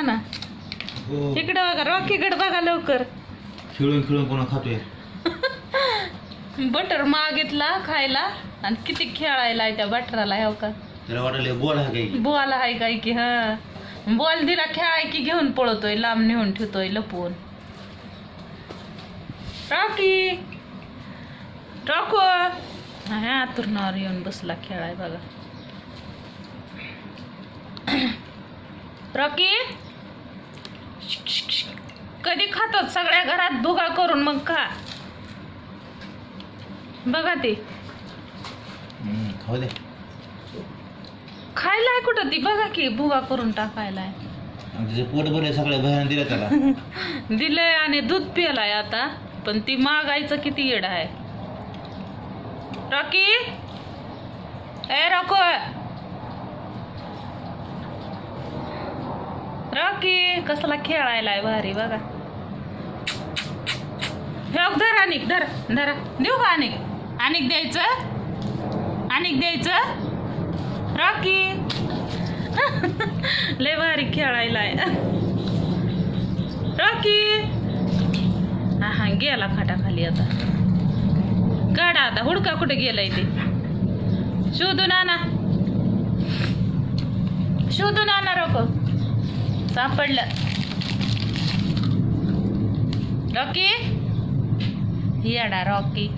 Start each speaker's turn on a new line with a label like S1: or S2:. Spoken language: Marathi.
S1: बघा ना.
S2: हो.
S1: इकडे बघा रॉकीकडे बघा लवकर.
S2: खिळून खिळून पुन्हा खातोय.
S1: बटर मागितला खायला आणि किती खेळायला त्या बटराला हो का?
S2: त्याला वाटलं गोड आहे काही
S1: बॉल आहे काय की हा. बॉल दिला खेळाय की घेऊन पळतोय लांब नेऊन ठेवतोय लपवून रॉकी! रॉको! हा आतुरणावर येऊन बसला खेळाय बघा. रॉकी! कधी खातो सगळ्या घरात भुगा करून मग खा. बघा ते.
S2: खाऊ दे.
S1: खायला आहे कुठं ती? बघा की भुगा करून टाकायला आहे.
S2: त्याचे पोट भरले सगळ्या दिल्या त्याला.
S1: दिलंय आणि दूध पिलाय आता पण ती मागायचं किती येड आहे. रॉकी? ए रॉको! रॉकी कसला खेळायला आहे भारी बघा. अनेक धर धरा. देऊ का अनेक? अनेक द्यायचं? अनेक द्यायचं? रॉकी. लय भारी खेळायला आहे रॉकी. हा हा गेला खाटाखाली आता. काढा आता. हुडका कुठे गेलाय ते? शोधून आणा शोधून आणा रॉको सापडलं. रॉकी. येडा रॉकी